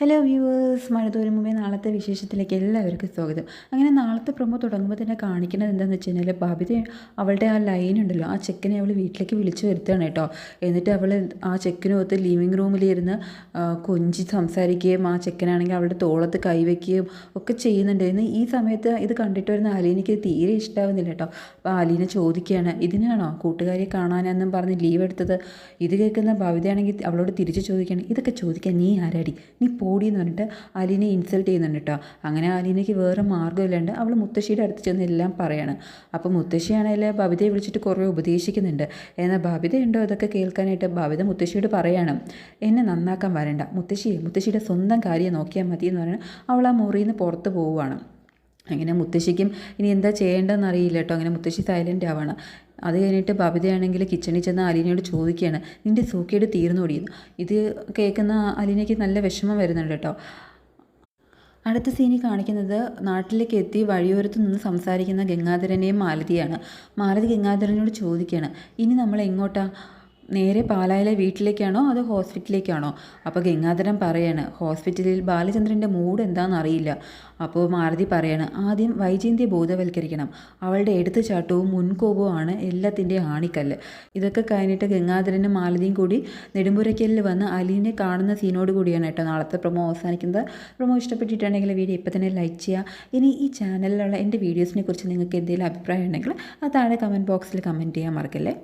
Hello viewers മഴതൂരി തോരും മുമ്പേ നാളത്തെ വിശേഷത്തിലേക്ക് എല്ലാവർക്കും സ്വാഗതം. അങ്ങനെ നാളത്തെ പ്രൊമോ തുടങ്ങുമ്പോൾ തന്നെ കാണിക്കുന്നത് എന്താണെന്ന് വെച്ച് കഴിഞ്ഞാൽ ബബിത അവളുടെ ആ ലൈൻ ഉണ്ടല്ലോ ആ ചെക്കനെ അവൾ വീട്ടിലേക്ക് വിളിച്ചു വരുത്തുകയാണ് കേട്ടോ. എന്നിട്ട് അവൾ ആ ചെക്കനൊത്ത് ലിവിങ് റൂമിലിരുന്ന് കൊഞ്ചി സംസാരിക്കുകയും ആ ചെക്കനാണെങ്കിൽ അവളുടെ തോളത്ത് കൈവയ്ക്കുകയും ഒക്കെ ചെയ്യുന്നുണ്ട്. എന്ന് ഈ സമയത്ത് ഇത് കണ്ടിട്ട് വരുന്ന അലീനയ്ക്ക് തീരെ ഇഷ്ടാവുന്നില്ല കേട്ടോ. അപ്പോൾ അലീന ചോദിക്കുകയാണ് ഇതിനാണോ കൂട്ടുകാരെ കാണാനെന്നും പറഞ്ഞ് ലീവ് എടുത്തത്? ഇത് കേൾക്കുന്ന ബാബിതയാണെങ്കിൽ അവളോട് തിരിച്ച് ചോദിക്കുകയാണ് ഇതൊക്കെ ചോദിക്കാൻ നീ ആരാടി? നീ പോടി എന്ന് പറഞ്ഞിട്ട് അലീനെ ഇൻസൾട്ട് ചെയ്യുന്നുണ്ട് കേട്ടോ അങ്ങനെ അലീനയ്ക്ക് വേറെ മാർഗമില്ലാണ്ട് അവൾ മുത്തശ്ശിയുടെ അടുത്ത് ചെന്ന് എല്ലാം പറയാണ്. അപ്പോൾ മുത്തശ്ശിയാണെങ്കിൽ ബബിതയെ വിളിച്ചിട്ട് കുറേ ഉപദേശിക്കുന്നുണ്ട്. എന്നാൽ ഉണ്ടോ അതൊക്കെ കേൾക്കാനായിട്ട്? ബബിത മുത്തശ്ശിയോട് പറയാണ്. എന്നെ നന്നാക്കാൻ വരണ്ട. മുത്തശ്ശിയെ മുത്തശ്ശിയുടെ സ്വന്തം കാര്യം നോക്കിയാൽ മതി എന്ന് പറഞ്ഞാൽ അവൾ ആ മുറിയിൽ നിന്ന് പുറത്ത് പോവുകയാണ് അങ്ങനെ മുത്തശ്ശിക്കും ഇനി എന്താ ചെയ്യേണ്ടതെന്ന് അറിയില്ല കേട്ടോ അങ്ങനെ മുത്തശ്ശി സൈലന്റ് ആവാണ്. അത് കഴിഞ്ഞിട്ട് ബബിതയാണെങ്കിൽ കിച്ചണിൽ ചെന്ന് അലീനയോട് ചോദിക്കുകയാണ് നിന്റെ സൂക്കേട് തീർന്നോടിയെന്ന് ഇത് കേൾക്കുന്ന അലീനയ്ക്ക് നല്ല വിഷമം വരുന്നുണ്ട് കേട്ടോ. അടുത്ത സീനി കാണിക്കുന്നത് നാട്ടിലേക്ക് എത്തി വഴിയോരത്ത് നിന്ന് സംസാരിക്കുന്ന ഗംഗാധരനെയും മാലതിയാണ് മാലതി ഗംഗാധരനോട് ചോദിക്കുകയാണ് ഇനി നമ്മൾ എങ്ങോട്ടാ? നേരെ പാലായിലെ വീട്ടിലേക്കാണോ അതോ ഹോസ്പിറ്റലിലേക്കാണോ? അപ്പോൾ ഗംഗാധരൻ പറയാണ് ഹോസ്പിറ്റലിൽ ബാലചന്ദ്രന്റെ മൂഡ് എന്താണെന്ന് അറിയില്ല. അപ്പോൾ മാരുതി പറയാണ് ആദ്യം വൈജയന്തിയെ ബോധവൽക്കരിക്കണം. അവളുടെ എടുത്തുചാട്ടവും മുൻകോപവും ആണ് എല്ലാത്തിന്റെയും ആണിക്കല്ല്. ഇതൊക്കെ കഴിഞ്ഞിട്ട് ഗംഗാധരനും മാലതിയും കൂടി നെടുമ്പുരയ്ക്കലിൽ വന്ന് അലീനെ കാണുന്ന സീനോട് കൂടിയാണ് കേട്ടോ നാളത്തെ പ്രൊമോ അവസാനിക്കുന്നത്. പ്രൊമോ ഇഷ്ടപ്പെട്ടിട്ടുണ്ടെങ്കിൽ വീഡിയോ ഇപ്പം തന്നെ ലൈക്ക് ചെയ്യുക. ഇനി ഈ ചാനലിലുള്ള എന്റെ വീഡിയോസിനെ കുറിച്ച് നിങ്ങൾക്ക് എന്തെങ്കിലും അഭിപ്രായം ഉണ്ടെങ്കിൽ അത് താഴെ കമന്റ് ബോക്സിൽ കമന്റ് ചെയ്യാൻ മറക്കല്ലേ?